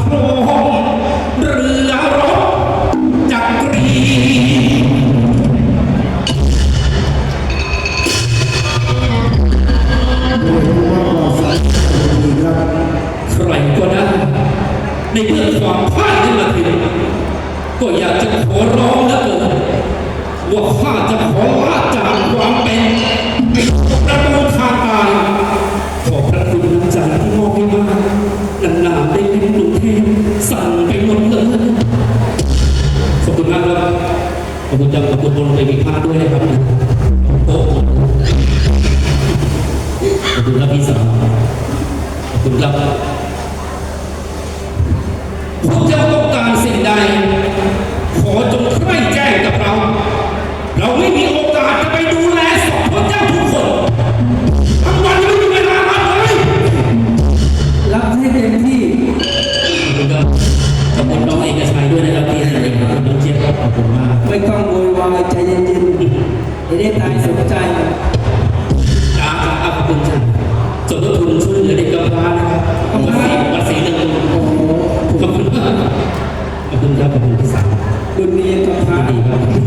โพรงเรือรบจักรีใครก็ได้ในเมื่อความพ่ายขึ้นมาถึงก็อยากจะขอร้องแล้วเกินว่าข้าจะขอลาจากความเป็น ขอบคุณจังขอบคุณบนไปมีพาด้วยนะครับโต๊ะขอบคุณรับพี่สาวขอบคุณครับ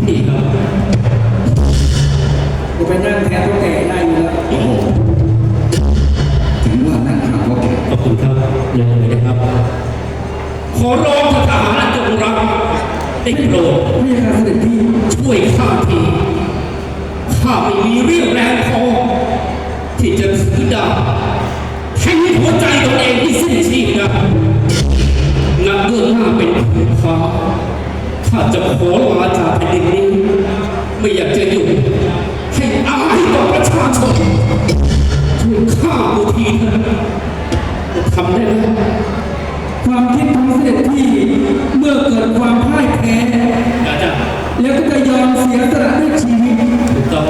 ดีครับดีครับจะไปนั่งแทนตัวแก่ได้อยู่แล้วโอ้โหถึงว่านั่งข้างพ่อแก่ขอบคุณครับยังเลยนะครับ ขอร้องทหารจงรักได้โปรดไม่ใช่การเสด็จพี่ช่วยข้าทีข้าไม่มีเรี่ยวแรงพอที่จะถือดาบแทงหัวใจตัวเองที่สิ้นชีพนะนักเบื้องหน้าเป็นผู้ค้า ข้าจะขอลาจากแผ่นดินนี้ ไม่อยากจะอยู่ให้อายต่อประชาชนช่วยข้าบูทีเถอะทำได้ไหมความคิดของเสด็จพี่เมื่อเกิดความพ่ายแพ้อาจารย์แล้วก็จะยอมเสียสละด้วยชีวิตถูกต้อง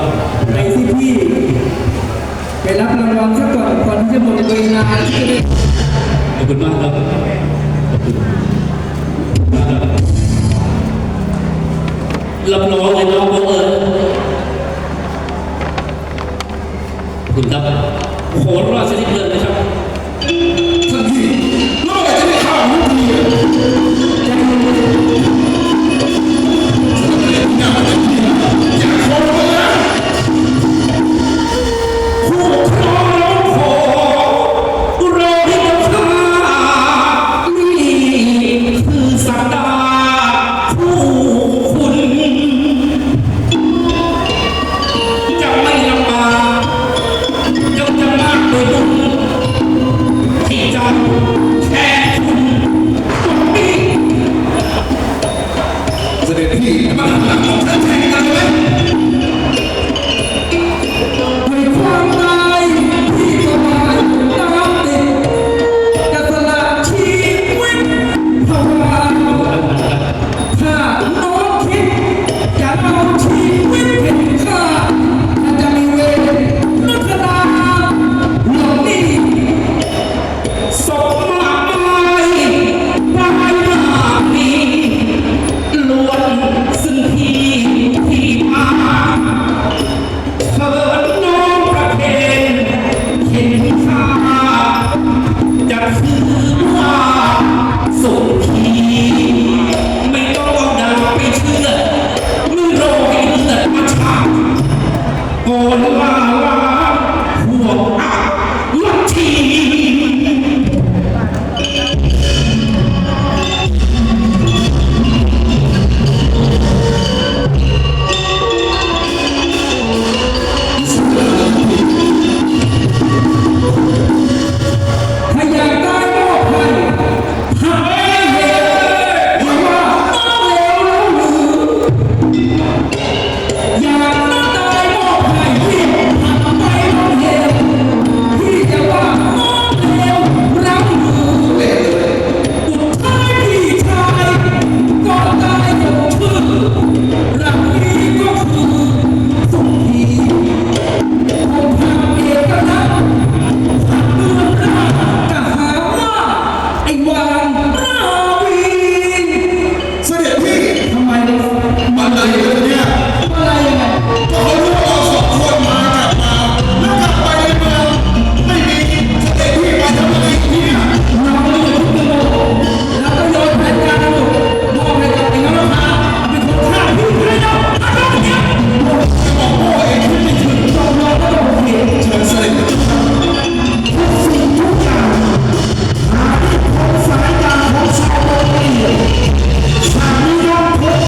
ไปสิพี่ไปรับรางวัลซะก่อนก่อนที่จะหมดเวลาที่จะได้ขอบคุณมากครับขอบคุณมากครับ รับรองเลยน้องโบเอิญขอบคุณครับโหราชนิพนธ์น positive heat.